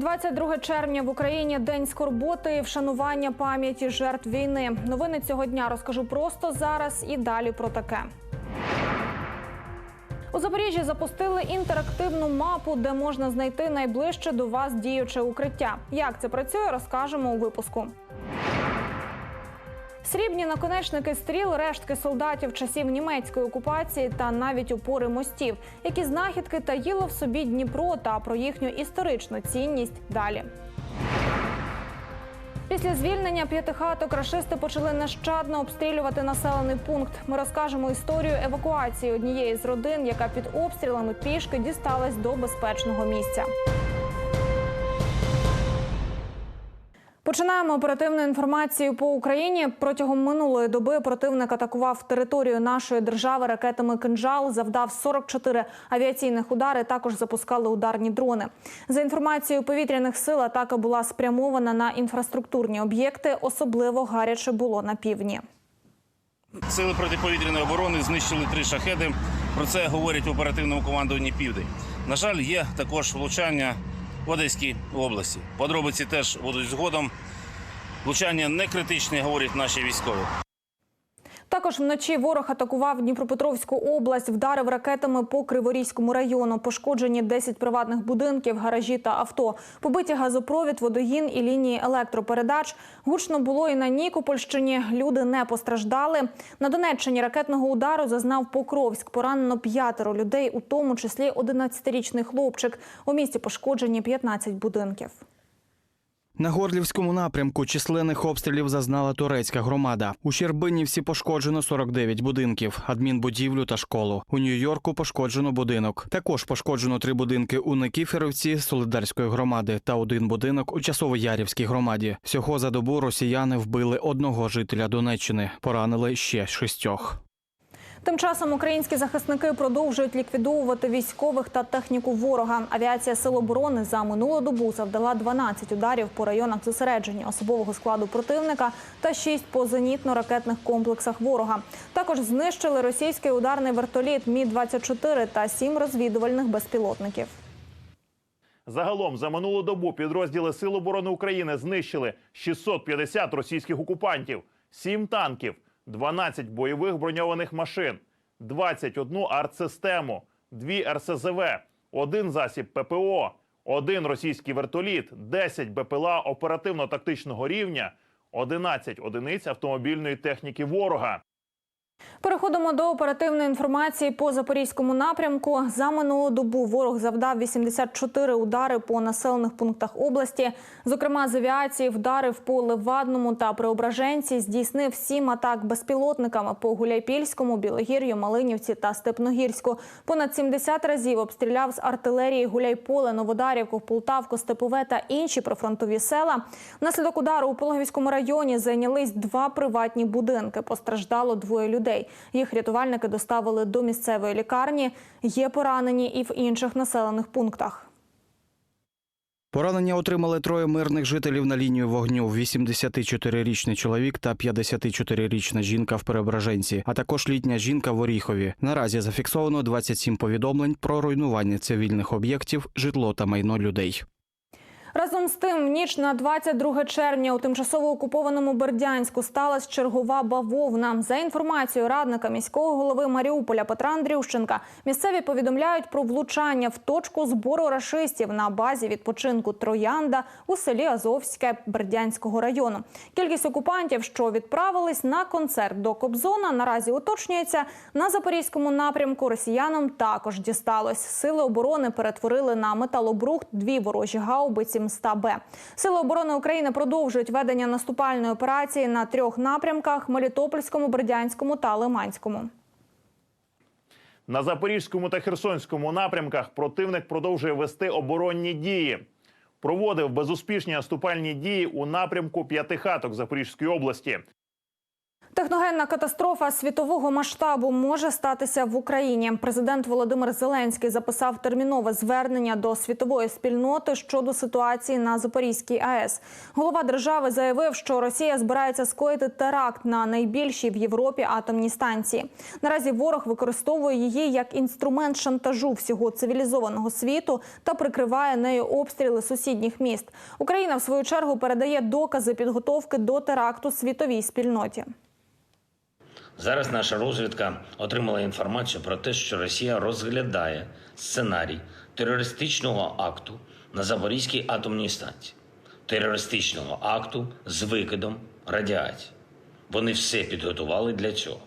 22 червня в Україні день скорботи і вшанування пам'яті жертв війни. Новини цього дня розкажу просто зараз і далі про таке. У Запоріжжі запустили інтерактивну мапу, де можна знайти найближче до вас діюче укриття. Як це працює, розкажемо у випуску. Срібні наконечники стріл, рештки солдатів часів німецької окупації та навіть опори мостів, які знахідки таїло в собі Дніпро та про їхню історичну цінність далі. Після звільнення п'ятихаток рашисти почали нещадно обстрілювати населений пункт. Ми розкажемо історію евакуації однієї з родин, яка під обстрілами пішки дісталась до безпечного місця. Починаємо оперативну інформацію по Україні. Протягом минулої доби противник атакував територію нашої держави ракетами «Кинжал», завдав 44 авіаційних удари. Також запускали ударні дрони. За інформацією повітряних сил, атака була спрямована на інфраструктурні об'єкти. Особливо гаряче було на півдні. Сили протиповітряної оборони знищили три шахеди. Про це говорять в оперативному командуванні Південь. На жаль, є також влучання в Одеській області. Подробиці теж будуть згодом. Влучання не критичне, говорять наші військові. Також вночі ворог атакував Дніпропетровську область, вдарив ракетами по Криворізькому району. Пошкоджені 10 приватних будинків, гаражі та авто. Побиті газопровід, водогін і лінії електропередач. Гучно було і на Нікопольщині. Люди не постраждали. На Донеччині ракетного удару зазнав Покровськ. Поранено п'ятеро людей, у тому числі 11-річний хлопчик. У місті пошкоджені 15 будинків. На Горлівському напрямку численних обстрілів зазнала турецька громада. У Щербинівці пошкоджено 49 будинків, адмінбудівлю та школу. У Нью-Йорку пошкоджено будинок. Також пошкоджено три будинки у Никіферівці Солидарської громади та один будинок у Часово-Ярівській громаді. Всього за добу росіяни вбили одного жителя Донеччини, поранили ще шістьох. Тим часом українські захисники продовжують ліквідовувати військових та техніку ворога. Авіація Сил оборони за минулу добу завдала 12 ударів по районах зосередження особового складу противника та 6 по зенітно-ракетних комплексах ворога. Також знищили російський ударний вертоліт Мі 24 та 7 розвідувальних безпілотників. Загалом за минулу добу підрозділи Сил оборони України знищили 650 російських окупантів, 7 танків, 12 бойових броньованих машин, 21 артсистему, 2 РСЗВ, 1 засіб ППО, 1 російський вертоліт, 10 БПЛА оперативно-тактичного рівня, 11 одиниць автомобільної техніки ворога. Переходимо до оперативної інформації по запорізькому напрямку. За минулу добу ворог завдав 84 удари по населених пунктах області. Зокрема, з авіації вдарив по Левадному та Преображенці. Здійснив сім атак безпілотниками по Гуляйпільському, Білогір'ю, Малинівці та Степногірську. Понад 70 разів обстріляв з артилерії Гуляйполе, Новодарівку, Полтавку, Степове та інші прифронтові села. Внаслідок удару у Пологівському районі зайнялись два приватні будинки. Постраждало двоє людей. Їх рятувальники доставили до місцевої лікарні. Є поранені і в інших населених пунктах. Поранення отримали троє мирних жителів на лінію вогню: 84-річний чоловік та 54-річна жінка в Переображенці, а також літня жінка в Оріхові. Наразі зафіксовано 27 повідомлень про руйнування цивільних об'єктів, житло та майно людей. Разом з тим, в ніч на 22 червня у тимчасово окупованому Бердянську сталася чергова бавовна. За інформацією радника міського голови Маріуполя Петра Андрющенка, місцеві повідомляють про влучання в точку збору рашистів на базі відпочинку Троянда у селі Азовське Бердянського району. Кількість окупантів, що відправились на концерт до Кобзона, наразі уточнюється. На запорізькому напрямку росіянам також дісталось. Сили оборони перетворили на металобрухт дві ворожі гаубиці МСТА-Б. Сили оборони України продовжують ведення наступальної операції на трьох напрямках: Мелітопольському, Бердянському та Лиманському. На Запорізькому та Херсонському напрямках противник продовжує вести оборонні дії. Проводив безуспішні наступальні дії у напрямку П'ятихаток Запорізької області. Техногенна катастрофа світового масштабу може статися в Україні. Президент Володимир Зеленський записав термінове звернення до світової спільноти щодо ситуації на Запорізькій АЕС. Голова держави заявив, що Росія збирається скоїти теракт на найбільшій в Європі атомній станції. Наразі ворог використовує її як інструмент шантажу всього цивілізованого світу та прикриває нею обстріли сусідніх міст. Україна в свою чергу передає докази підготовки до теракту світовій спільноті. Зараз наша розвідка отримала інформацію про те, що Росія розглядає сценарій терористичного акту на Запорізькій атомній станції, терористичного акту з викидом радіації. Вони все підготували для цього.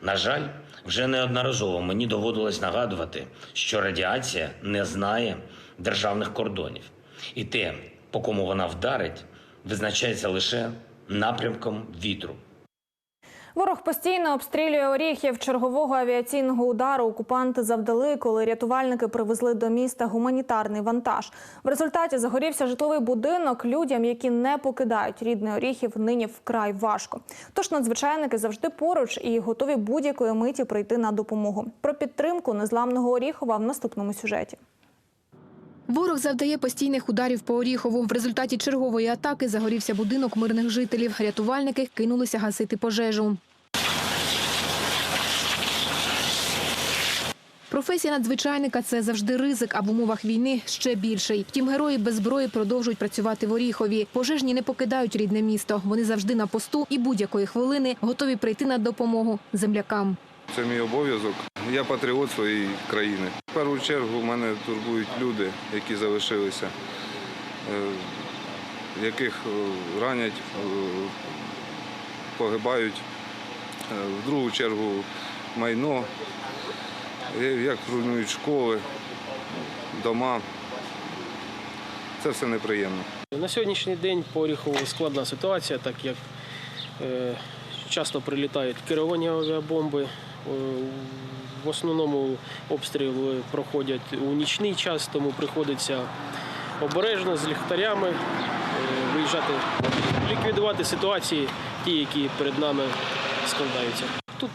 На жаль, вже неодноразово мені доводилось нагадувати, що радіація не знає державних кордонів, і те, по кому вона вдарить, визначається лише напрямком вітру. Ворог постійно обстрілює Оріхів. Чергового авіаційного удару окупанти завдали, коли рятувальники привезли до міста гуманітарний вантаж. В результаті загорівся житловий будинок. Людям, які не покидають рідний Оріхів, нині вкрай важко. Тож надзвичайники завжди поруч і готові будь-якої миті прийти на допомогу. Про підтримку незламного Оріхова в наступному сюжеті. Ворог завдає постійних ударів по Оріхову. В результаті чергової атаки загорівся будинок мирних жителів. Рятувальники кинулися гасити пожежу. Професія надзвичайника це завжди ризик, а в умовах війни ще більший. Втім, герої без зброї продовжують працювати в Оріхові. Пожежні не покидають рідне місто. Вони завжди на посту і будь-якої хвилини готові прийти на допомогу землякам. Це мій обов'язок. Я патріот своєї країни. В першу чергу мене турбують люди, які залишилися, е, яких е, ранять, е, погибають. В другу чергу майно, як руйнують школи, дома. Це все неприємно. На сьогоднішній день по Оріхову складна ситуація, так як часто прилітають керовані авіабомби. В основному обстріли проходять у нічний час, тому приходиться обережно з ліхтарями е, виїжджати, ліквідувати ситуації, ті, які перед нами складаються. Тут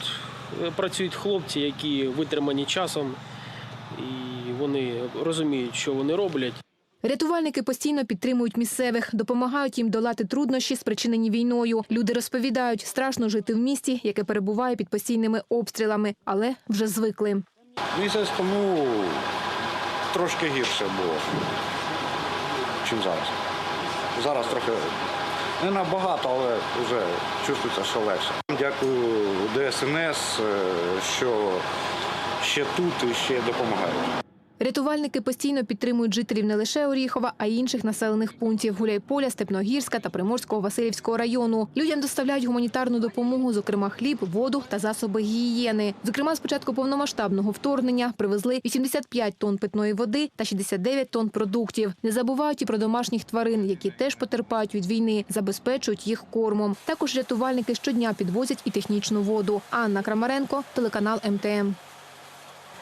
е, працюють хлопці, які витримані часом, і вони розуміють, що вони роблять. Рятувальники постійно підтримують місцевих, допомагають їм долати труднощі, спричинені війною. Люди розповідають, страшно жити в місті, яке перебуває під постійними обстрілами, але вже звикли. Місяць тому трошки гірше було, ніж зараз. Зараз трохи не набагато, але вже чувствується, що легше. Дякую ДСНС, е, що ще тут і ще допомагають. Рятувальники постійно підтримують жителів не лише Оріхова, а й інших населених пунктів Гуляйполя, Степногірська та Приморського Васильівського району. Людям доставляють гуманітарну допомогу, зокрема хліб, воду та засоби гігієни. Зокрема, з початку повномасштабного вторгнення привезли 85 тонн питної води та 69 тонн продуктів. Не забувають і про домашніх тварин, які теж потерпають від війни, забезпечують їх кормом. Також рятувальники щодня підвозять і технічну воду. Анна Крамаренко, телеканал МТМ.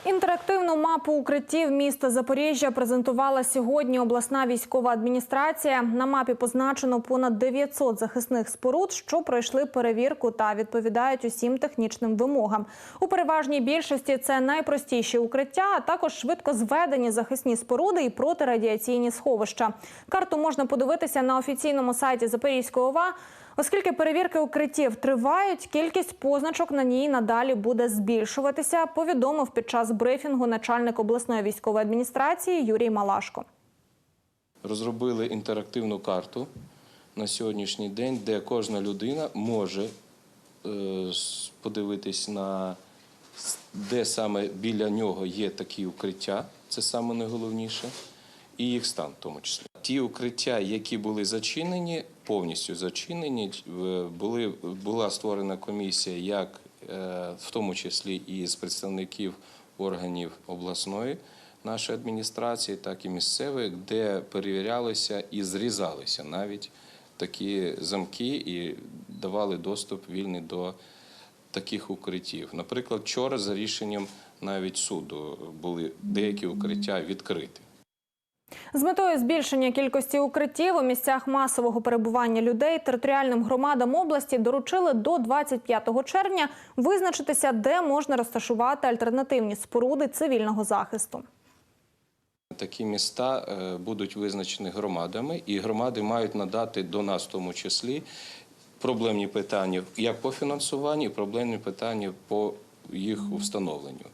Інтерактивну мапу укриттів міста Запоріжжя презентувала сьогодні обласна військова адміністрація. На мапі позначено понад 900 захисних споруд, що пройшли перевірку та відповідають усім технічним вимогам. У переважній більшості це найпростіші укриття, а також швидко зведені захисні споруди і протирадіаційні сховища. Карту можна подивитися на офіційному сайті Запорізької ОВА. Оскільки перевірки укриттів тривають, кількість позначок на ній надалі буде збільшуватися. Повідомив під час брифінгу начальник обласної військової адміністрації Юрій Малашко. розробили інтерактивну карту на сьогоднішній день, де кожна людина може е, подивитись на де саме біля нього є такі укриття, це саме найголовніше, і їх стан в тому числі. Ті укриття, які були зачинені, повністю зачинені, були, була створена комісія, як е, в тому числі і з представників органів обласної нашої адміністрації, так і місцевої, де перевірялися і зрізалися навіть такі замки і давали доступ вільний до таких укриттів. Наприклад, вчора за рішенням навіть суду були деякі укриття відкриті. З метою збільшення кількості укриттів у місцях масового перебування людей територіальним громадам області доручили до 25 червня визначитися, де можна розташувати альтернативні споруди цивільного захисту. Такі міста е, будуть визначені громадами, і громади мають надати до нас, в тому числі, проблемні питання як по фінансуванню, проблемні питання по їх встановленню.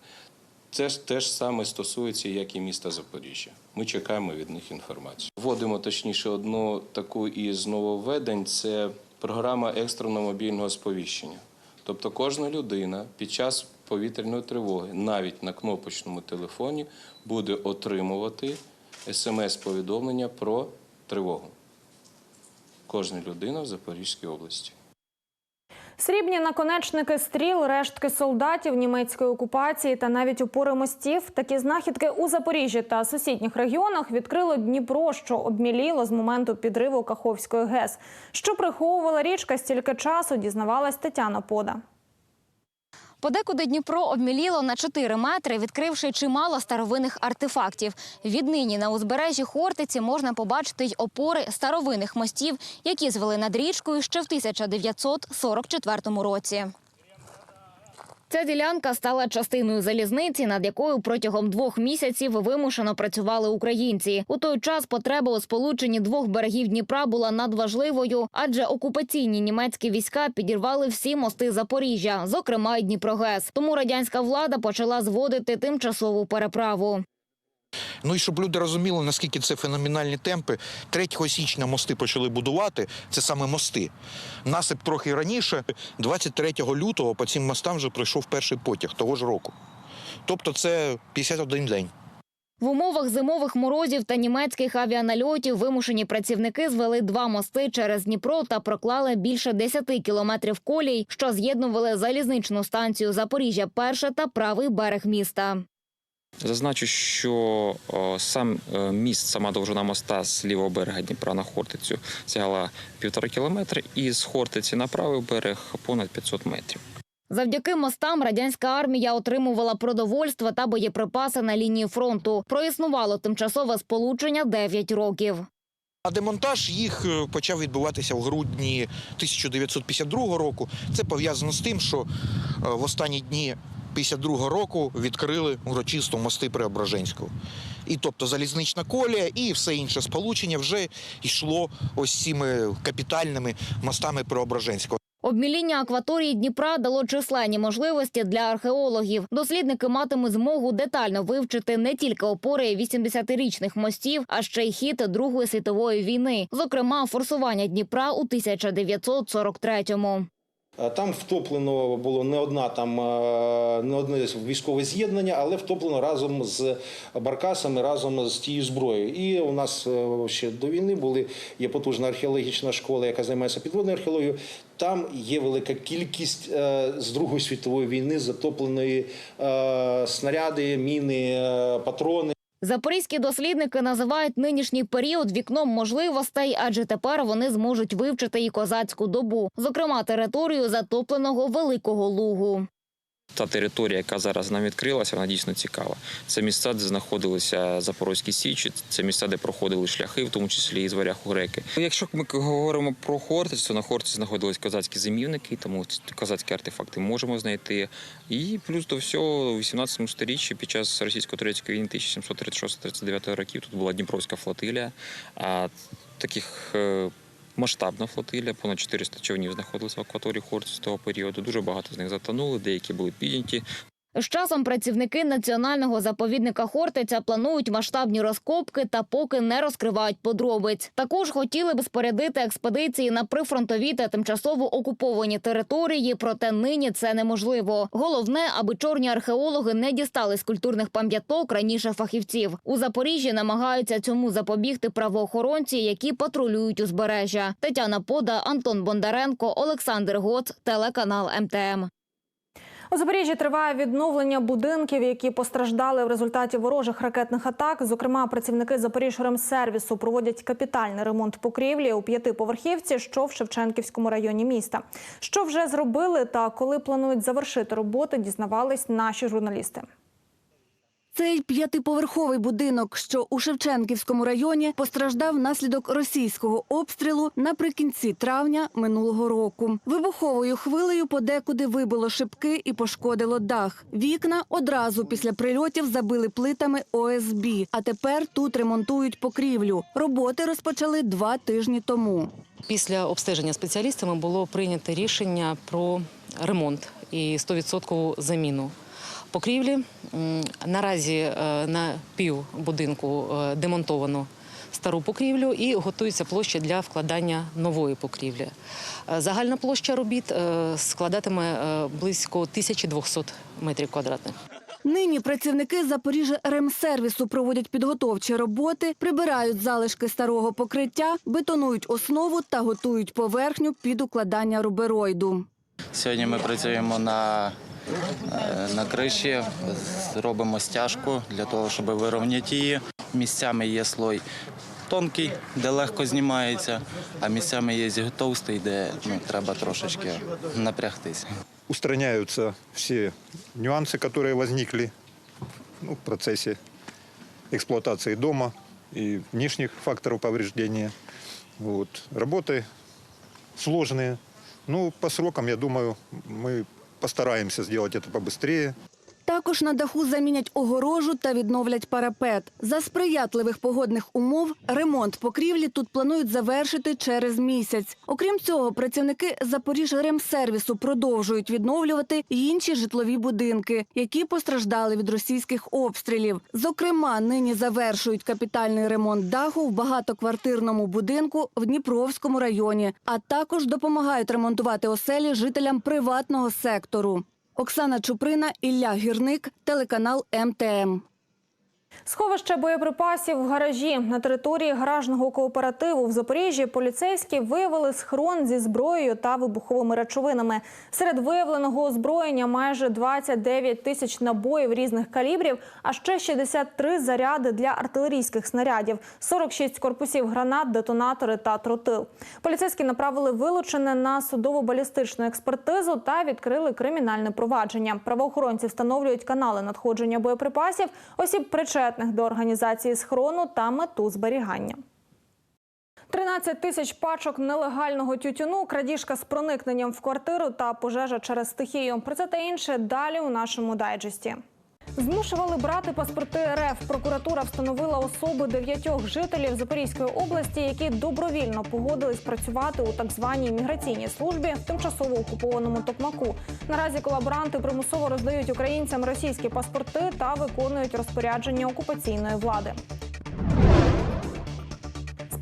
Це ж теж саме стосується, як і міста Запоріжжя. Ми чекаємо від них інформацію. Вводимо точніше одну таку із нововведень це програма екстреного мобільного сповіщення. Тобто кожна людина під час повітряної тривоги, навіть на кнопочному телефоні, буде отримувати смс-повідомлення про тривогу. Кожна людина в Запорізькій області. Срібні наконечники стріл, рештки солдатів німецької окупації та навіть упори мостів. Такі знахідки у Запоріжжі та сусідніх регіонах відкрило Дніпро, що обміліло з моменту підриву Каховської ГЕС. Що приховувала річка стільки часу, дізнавалась Тетяна Пода. Подекуди Дніпро обміліло на 4 метри, відкривши чимало старовинних артефактів. Віднині на узбережжі Хортиці можна побачити й опори старовинних мостів, які звели над річкою ще в 1944 році. Ця ділянка стала частиною залізниці, над якою протягом двох місяців вимушено працювали українці. У той час потреба у сполученні двох берегів Дніпра була надважливою, адже окупаційні німецькі війська підірвали всі мости Запоріжжя, зокрема й Дніпрогес. Тому радянська влада почала зводити тимчасову переправу. Ну і щоб люди розуміли, наскільки це феноменальні темпи. 3 січня мости почали будувати. Це саме мости. Насип трохи раніше, 23 лютого, по цим мостам вже пройшов перший потяг того ж року. Тобто це 51 день. В умовах зимових морозів та німецьких авіанальотів вимушені працівники звели два мости через Дніпро та проклали більше 10 кілометрів колій, що з'єднували залізничну станцію Запоріжжя Перше та правий берег міста. Зазначу, що сам е, міст, сама довжина моста з лівого берега Дніпра на Хортицю сягала півтора кілометри, і з Хортиці на правий берег понад 500 метрів. Завдяки мостам радянська армія отримувала продовольство та боєприпаси на лінії фронту. Проіснувало тимчасове сполучення 9 років. А демонтаж їх е, почав відбуватися в грудні 1952 року. Це пов'язано з тим, що е, в останні дні 52 року відкрили урочисто мости Преображенського. І тобто залізнична колія і все інше сполучення вже йшло ось цими капітальними мостами Преображенського. Обміління акваторії Дніпра дало численні можливості для археологів. Дослідники матимуть змогу детально вивчити не тільки опори 80-річних мостів, а ще й хід Другої світової війни, зокрема форсування Дніпра у 1943-му. Е, Там втоплено було не одна там е, не одне військове з'єднання, але втоплено разом з баркасами, разом з тією зброєю. І у нас е, ще до війни були є потужна археологічна школа, яка займається підводною археологією. Там є велика кількість з Другої світової війни затопленої снаряди, міни, патрони. Запорізькі дослідники називають нинішній період вікном можливостей, адже тепер вони зможуть вивчити і козацьку добу, зокрема територію затопленого Великого Лугу. Та територія, яка зараз нам відкрилася, вона дійсно цікава. Це місця, де знаходилися Запорозькі січі, це місця, де проходили шляхи, в тому числі і з варяг у греки. Якщо ми говоримо про Хортиць, то на Хортиці знаходились козацькі зимівники, тому козацькі артефакти можемо знайти. І плюс до всього, у 18 сторіччі під час російсько-турецької війни 1736-39 років тут була Дніпровська флотилія. А таких е, масштабна флотилія, понад 400 човнів знаходилися в акваторії Хорсу з того періоду. Дуже багато з них затонули, деякі були підняті. З часом працівники національного заповідника Хортиця планують масштабні розкопки та поки не розкривають подробиць. Також хотіли б спорядити експедиції на прифронтові та тимчасово окуповані території, проте нині це неможливо. Головне, аби чорні археологи не дістали з культурних пам'яток раніше фахівців. У Запоріжжі намагаються цьому запобігти правоохоронці, які патрулюють узбережжя. Тетяна Пода, Антон Бондаренко, Олександр Гоц, телеканал МТМ. У Запоріжжі триває відновлення будинків, які постраждали в результаті ворожих ракетних атак. Зокрема, працівники Запоріжремсервісу проводять капітальний ремонт покрівлі у п'ятиповерхівці, що в Шевченківському районі міста. Що вже зробили та коли планують завершити роботи, дізнавались наші журналісти. Цей п'ятиповерховий будинок, що у Шевченківському районі, постраждав внаслідок російського обстрілу наприкінці травня минулого року. Вибуховою хвилею подекуди вибило шибки і пошкодило дах. Вікна одразу після прильотів забили плитами ОСБ, а тепер тут ремонтують покрівлю. Роботи розпочали два тижні тому. Після обстеження спеціалістами було прийнято рішення про ремонт і 100% заміну покрівлі. Наразі е, на пів будинку е, демонтовано стару покрівлю і готується площа для вкладання нової покрівлі. Е, Загальна площа робіт складатиме близько 1200 метрів квадратних. Нині працівники Запоріжжя ремсервісу проводять підготовчі роботи, прибирають залишки старого покриття, бетонують основу та готують поверхню під укладання рубероїду. Сьогодні ми працюємо на, на криші, робимо стяжку для того, щоб вирівняти її. Місцями є слой тонкий, де легко знімається, а місцями є товстий, де ну, треба трошечки напрягтися. устраняются все нюансы, которые возникли ну, в процессе эксплуатации дома и внешних факторов повреждения. Вот. Работы сложные. Ну, по срокам, я думаю, мы постараемся сделать это побыстрее. Також на даху замінять огорожу та відновлять парапет. За сприятливих погодних умов ремонт покрівлі тут планують завершити через місяць. Окрім цього, працівники Запоріжремсервісу продовжують відновлювати інші житлові будинки, які постраждали від російських обстрілів. Зокрема, нині завершують капітальний ремонт даху в багатоквартирному будинку в Дніпровському районі, а також допомагають ремонтувати оселі жителям приватного сектору. Оксана Чуприна, Ілля Гірник, телеканал МТМ. Сховище боєприпасів в гаражі на території гаражного кооперативу в Запоріжжі поліцейські виявили схрон зі зброєю та вибуховими речовинами. Серед виявленого озброєння майже 29 тисяч набоїв різних калібрів, а ще 63 заряди для артилерійських снарядів, 46 корпусів гранат, детонатори та тротил. Поліцейські направили вилучене на судово-балістичну експертизу та відкрили кримінальне провадження. Правоохоронці встановлюють канали надходження боєприпасів, осіб причетних до організації схорону та мету зберігання. 13 тисяч пачок нелегального тютюну, крадіжка з проникненням в квартиру та пожежа через стихію. Про це та інше далі у нашому дайджесті. Змушували брати паспорти РФ. Прокуратура встановила особи дев'ятьох жителів Запорізької області, які добровільно погодились працювати у так званій міграційній службі в тимчасово окупованому Токмаку. Наразі колаборанти примусово роздають українцям російські паспорти та виконують розпорядження окупаційної влади.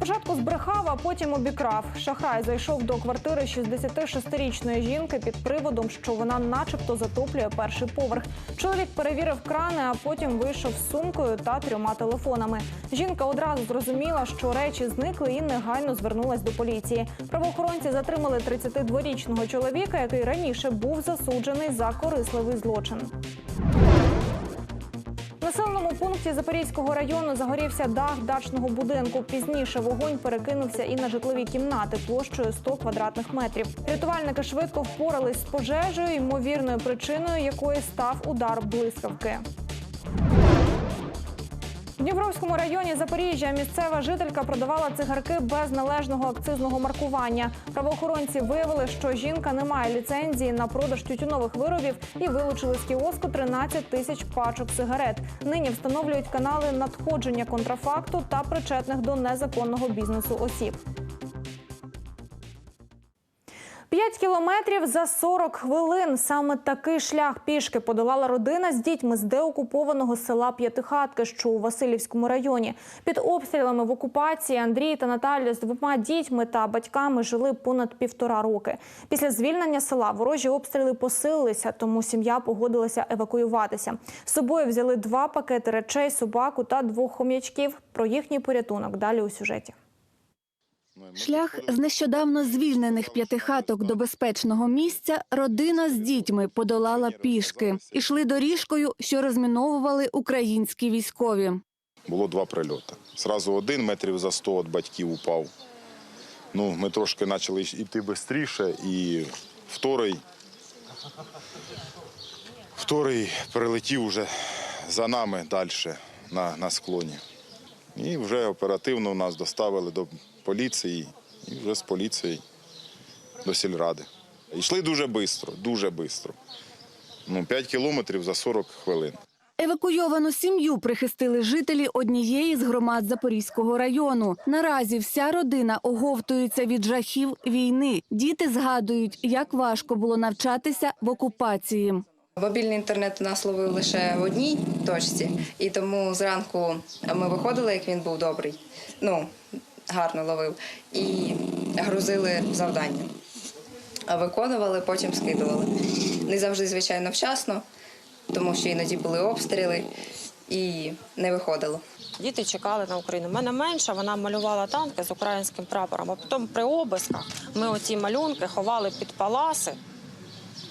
Спочатку збрехав, а потім обікрав. Шахрай зайшов до квартири 66-річної жінки під приводом, що вона, начебто, затоплює перший поверх. Чоловік перевірив крани, а потім вийшов з сумкою та трьома телефонами. Жінка одразу зрозуміла, що речі зникли і негайно звернулась до поліції. Правоохоронці затримали 32-річного чоловіка, який раніше був засуджений за корисливий злочин. Населеному пункті Запорізького району загорівся дах дачного будинку. Пізніше вогонь перекинувся і на житлові кімнати площею 100 квадратних метрів. Рятувальники швидко впорались з пожежею, ймовірною причиною якої став удар блискавки. В Дніпровському районі Запоріжжя місцева жителька продавала цигарки без належного акцизного маркування. Правоохоронці виявили, що жінка не має ліцензії на продаж тютюнових виробів і вилучили з кіоску 13 тисяч пачок сигарет. Нині встановлюють канали надходження контрафакту та причетних до незаконного бізнесу осіб. 5 кілометрів за 40 хвилин. Саме такий шлях пішки подолала родина з дітьми з деокупованого села П'ятихатки, що у Васильівському районі. Під обстрілами в окупації Андрій та Наталя з двома дітьми та батьками жили понад півтора роки. Після звільнення села ворожі обстріли посилилися, тому сім'я погодилася евакуюватися. З собою взяли два пакети речей, собаку та двох хом'ячків. Про їхній порятунок далі у сюжеті. Шлях з нещодавно звільнених п'ятихаток до безпечного місця родина з дітьми подолала пішки. Ішли доріжкою, що розміновували українські військові. Було два прильоти. Зразу один метрів за 100 від батьків упав. Ну, ми трошки почали йти швидше, і вторий, вторий прилетів уже за нами далі на, на склоні. І вже оперативно нас доставили до поліції і вже з поліцією до сільради. Йшли дуже швидко, дуже швидко. Ну, 5 кілометрів за 40 хвилин. Евакуйовану сім'ю прихистили жителі однієї з громад Запорізького району. Наразі вся родина оговтується від жахів війни. Діти згадують, як важко було навчатися в окупації. Мобільний інтернет у нас ловив лише в одній точці, і тому зранку ми виходили, як він був добрий. Ну, гарно ловив, і грузили завдання. Виконували, потім скидували. Не завжди, звичайно, вчасно, тому що іноді були обстріли і не виходило. Діти чекали на Україну. У мене менша, вона малювала танки з українським прапором. А потім при обисках ми оці малюнки ховали під паласи,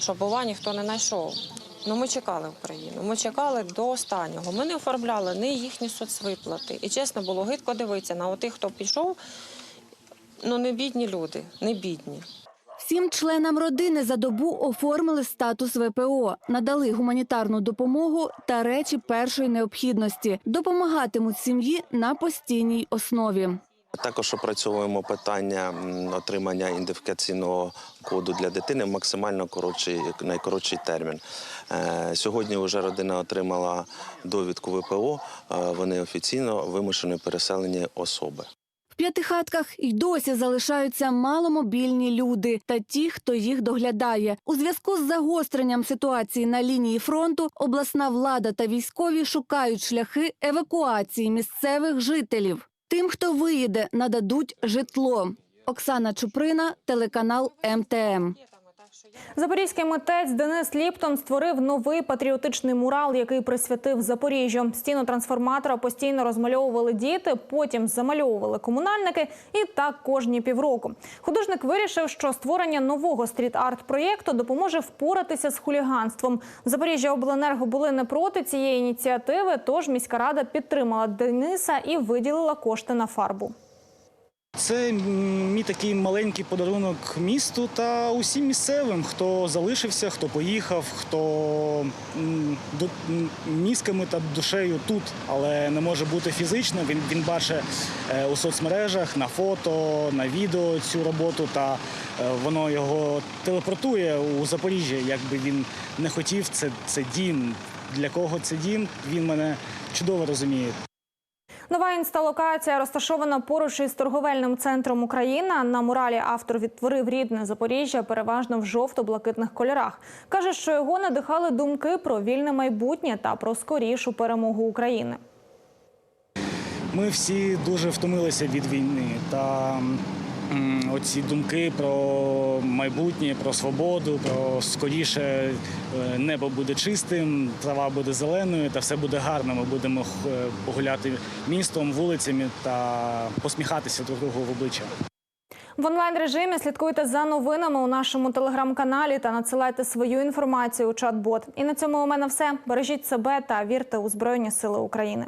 щоб бува ніхто не знайшов. Ну, ми чекали Україну. Ми чекали до останнього. Ми не оформляли ні їхні соцвиплати. І чесно було гидко дивитися на тих, хто пішов. Ну, не бідні люди, не бідні. Всім членам родини за добу оформили статус ВПО, надали гуманітарну допомогу та речі першої необхідності. Допомагатимуть сім'ї на постійній основі. Також опрацьовуємо питання отримання ідентифікаційного коду для дитини в максимально коротший, найкоротший термін. Е, Сьогодні вже родина отримала довідку ВПО. е, Вони офіційно вимушені переселені особи. В п'ятихатках й досі залишаються маломобільні люди та ті, хто їх доглядає. У зв'язку з загостренням ситуації на лінії фронту обласна влада та військові шукають шляхи евакуації місцевих жителів. Тим, хто виїде, нададуть житло. Оксана Чуприна, телеканал МТМ. Запорізький митець Денис Ліптон створив новий патріотичний мурал, який присвятив Запоріжжю. Стіну трансформатора постійно розмальовували діти, потім замальовували комунальники, і так кожні півроку. Художник вирішив, що створення нового стріт-арт проєкту допоможе впоратися з хуліганством. Запоріжжя обленерго були не проти цієї ініціативи, тож міська рада підтримала Дениса і виділила кошти на фарбу. Це мій такий маленький подарунок місту та усім місцевим, хто залишився, хто поїхав, хто мізками та душею тут, але не може бути фізично. Він, він бачить е, у соцмережах, на фото, на відео цю роботу, та е, воно його телепортує у Запоріжжя. Якби він не хотів, це, це дім. Для кого це дім? Він мене чудово розуміє. Нова інсталокація розташована поруч із торговельним центром Україна. На муралі автор відтворив рідне Запоріжжя, переважно в жовто-блакитних кольорах. Каже, що його надихали думки про вільне майбутнє та про скорішу перемогу України. Ми всі дуже втомилися від війни та оці думки про майбутнє, про свободу, про скоріше е, небо буде чистим, трава буде зеленою та все буде гарно. Ми будемо е, гуляти містом, вулицями та посміхатися друг другу в обличчя. В онлайн режимі слідкуйте за новинами у нашому телеграм-каналі та надсилайте свою інформацію у чат-бот. І на цьому у мене все. Бережіть себе та вірте у Збройні Сили України.